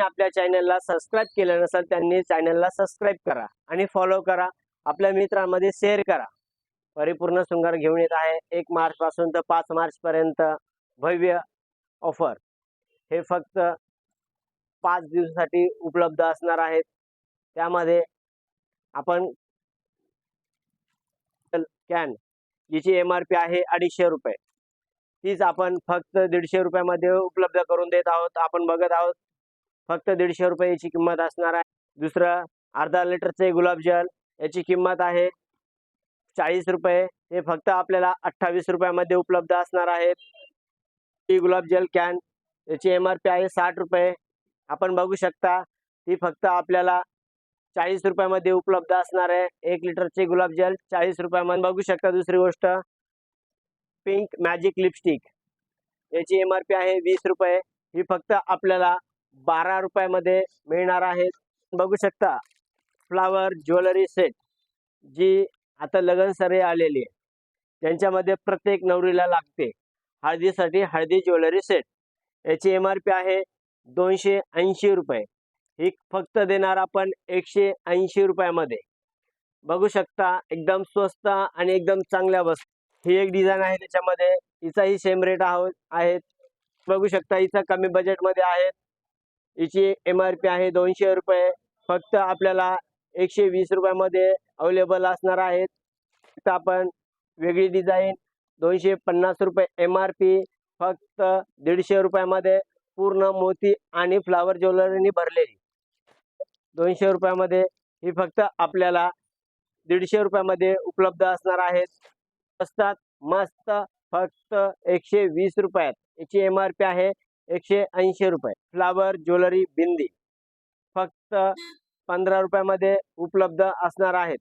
आपल्या चॅनलला सबस्क्राईब केलं नसेल त्यांनी चॅनलला सबस्क्राईब करा आणि फॉलो करा. आपल्या मित्रांमध्ये शेअर करा. परिपूर्ण शृंगार घेऊन येत आहे. एक मार्च पासून तर पाच मार्च पर्यंत भव्य ऑफर हे फक्त पाच दिवसासाठी उपलब्ध असणार आहेत. त्यामध्ये आपण कॅन जिची एम आर पी आहे अडीचशे रुपये. तीच आपण फक्त दीडशे रुपयामध्ये उपलब्ध करून देत आहोत. आपण बघत आहोत फक्त दीडशे रुपये याची किंमत असणार आहे. दुसरं अर्धा लिटरचे गुलाबजल याची किंमत आहे चाळीस रुपये. हे फक्त आपल्याला अठ्ठावीस रुपयामध्ये उपलब्ध असणार आहेत ही गुलाबजल कॅन याची एम आर पी आहे साठ रुपये. आपण बघू शकता ती फक्त आपल्याला चाळीस रुपयामध्ये उपलब्ध असणार आहे. एक लिटरचे गुलाबजल चाळीस रुपयामध्ये. बघू शकता दुसरी गोष्ट पिंक मॅजिक लिपस्टिक याची एम आर पी आहे वीस रुपये. ही फक्त आपल्याला बारा रुपयामध्ये मिळणार आहेत. बघू शकता फ्लावर ज्वेलरी सेट जी आता लगन आलेली आहे. त्यांच्यामध्ये प्रत्येक नवरीला लागते. हळदीसाठी हळदी ज्वेलरी सेट याची एम आर पी आहे दोनशे ऐंशी रुपये. ही फक्त देणार आपण एकशे ऐंशी रुपयामध्ये. बघू शकता एकदम स्वस्त आणि एकदम चांगल्या वस्तू. ही एक डिझाईन आहे त्याच्यामध्ये. हिचाही सेम रेट आहोत आहेत. बघू शकता हिचा कमी बजेटमध्ये आहेत. याची एम आर पी आहे दोनशे रुपये. फक्त आपल्याला एकशे वीस रुपयामध्ये अवेलेबल असणार आहेत. तर आपण वेगळी डिझाईन दोनशे पन्नास रुपये एम आर पी फक्त दीडशे रुपयामध्ये पूर्ण मोती आणि फ्लावर ज्वेलरीनी भरलेली. दोनशे रुपयामध्ये ही फक्त आपल्याला दीडशे रुपयामध्ये उपलब्ध असणार आहेत. असतात मस्त फक्त एकशे वीस रुपयात. याची एम आर पी आहे एकशे ऐंशी रुपये. Flower jewellery bindi. फक्त पंधरा रुपयामध्ये उपलब्ध असणार आहेत.